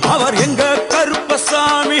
அவர் எங்க கருப்பசாமி?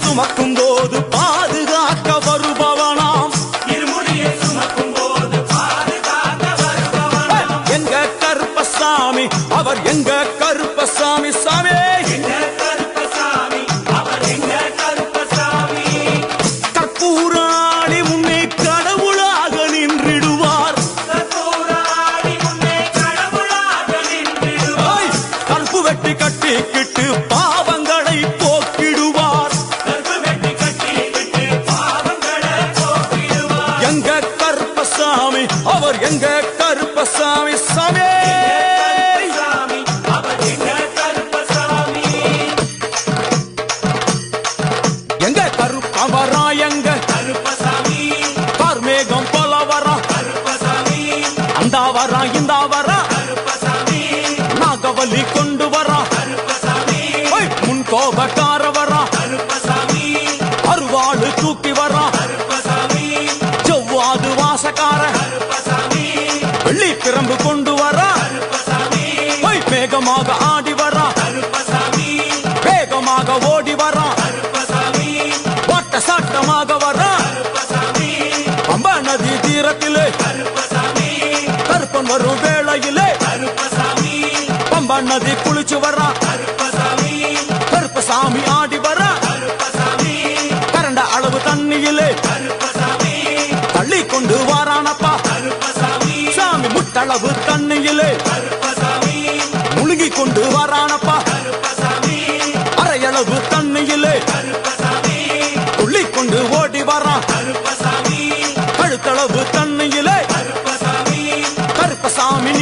சுமக்கும் போது Salve, salve! வாட்ட வர்றான் வரான் நதி தீரத்திலே கருப்பன் வரும் வேளையிலே கருப்பசாமி. பம்பா நதி குளிச்சு வர்றான் கருப்பசாமி. ஆடி வர்றான் கரண்ட அளவு தண்ணியிலே தள்ளி கொண்டு வாரானப்பா சாமி முட்டளவு தண்ணியிலே கருப்பசாமி. முழுகி கொண்டு வாரானப்பா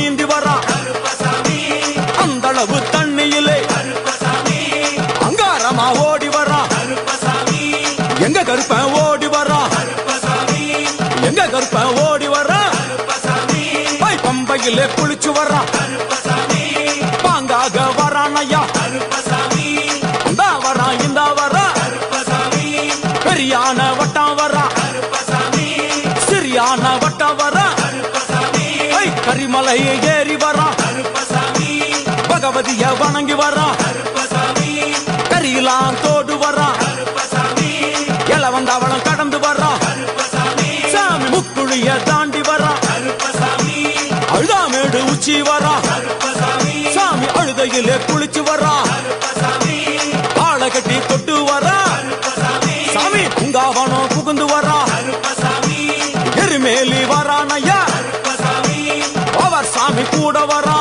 நீந்தி வரா. கருப்பசாமி அந்த அளவு தண்ணியிலே அங்காரமா ஓடி வரா. எங்க கருப்பன் ஓடி வரா. எங்க கருப்பன் ஓடி வரா. பம்பையிலே குளிச்சு வரா. பகவதிய வணங்கி வரான் கருப்பசாமி கரியெல்லாம் தோடு வரான் கருப்பசாமி இளவந்தவளம் கடந்து வரான் சாமி முக்குழிய தாண்டி வரான் அழுதாமேடு உச்சி வரான் சாமி அழுதையிலே குளிச்சு வரான் கருப்பசாமி ஆளை கட்டி தொட்டு வரான் சாமி உங்காவனம் புகுந்து வரான் எருமேலி வரான் ஐயா. அவர் சாமி கூட வரான்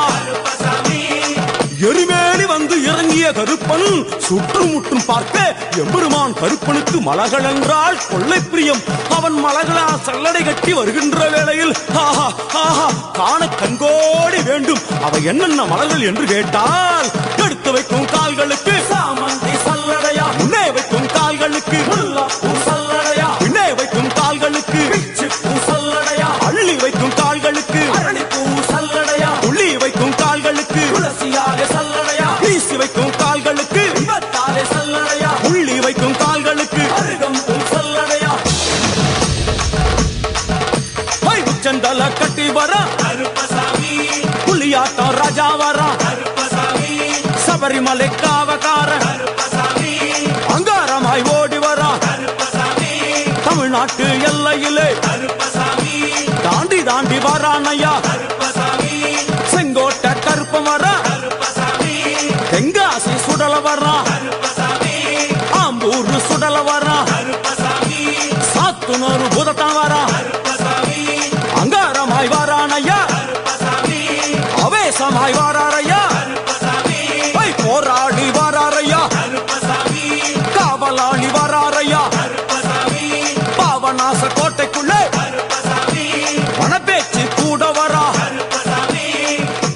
கருப்பன் சுற்றுமுற்றும் பார்க்க எம்பெருமான் கருப்பனுக்கு மலகள் என்றால் கொள்ளை பிரியம். அவன் மலகளா சல்லடை கட்டி வருகின்ற வேளையில் ஆஹா ஆஹா காண கண்கோடி வேண்டும். அவை என்னென்ன மலர்கள் என்று கேட்டால் எடுத்து வைக்கும் கால்களுக்கு சாமந்தி சபரிமலை காவகார அங்காரமாய் ஓடி வரா. தமிழ்நாட்டு எல்லையிலே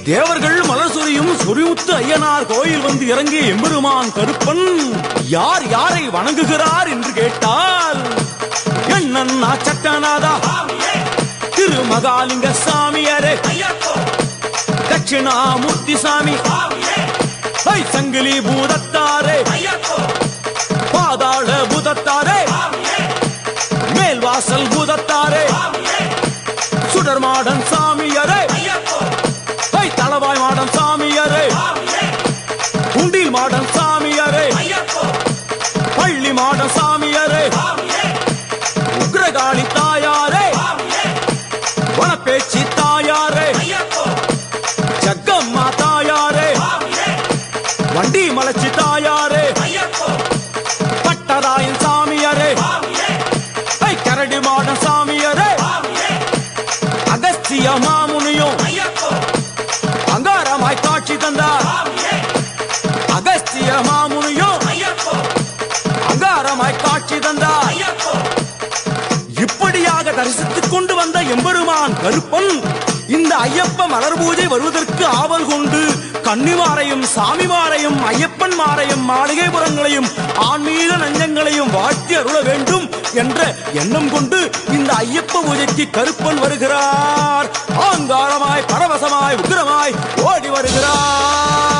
தேவர்கள் மலர் சொரியும் சொரிமுத்து ஐயனார் கோயில் வந்து இறங்கிய எம்பெருமான் கருப்பன் யார் யாரை வணங்குகிறார் என்று கேட்டால் என்னன்னா சட்டநாதா? சாமியே திருமகாலிங்க சாமியாரே. தட்சிணாமூர்த்தி சாமி. சங்கிலி பூதத்தாரே. தாயாரே. உக்ரகாளி தாயாரே. வனப்பேச்சி தாயாரே. ஜக்கம்மா தாயாரே. வண்டி மலைச்சி தாயாரே. பட்டராயன் சாமியாரே. கரடி மாடன் சாமியாரே. அகஸ்தியமா கருப்பன். இந்த ஐயப்ப மலர் பூஜை வருவதற்கு ஆவல் கொண்டு கன்னிமாரையும் சாமிமாரையும் ஐயப்பன் மாரையும் மாளிகைபுரங்களையும் ஆன்மீக நஞ்சங்களையும் வாழ்த்தி அருள வேண்டும் என்ற எண்ணம் கொண்டு இந்த ஐயப்ப பூஜைக்கு கருப்பன் வருகிறார். ஆங்காரமாய் பரவசமாய் உக்கிரமாய் ஓடி வருகிறார்.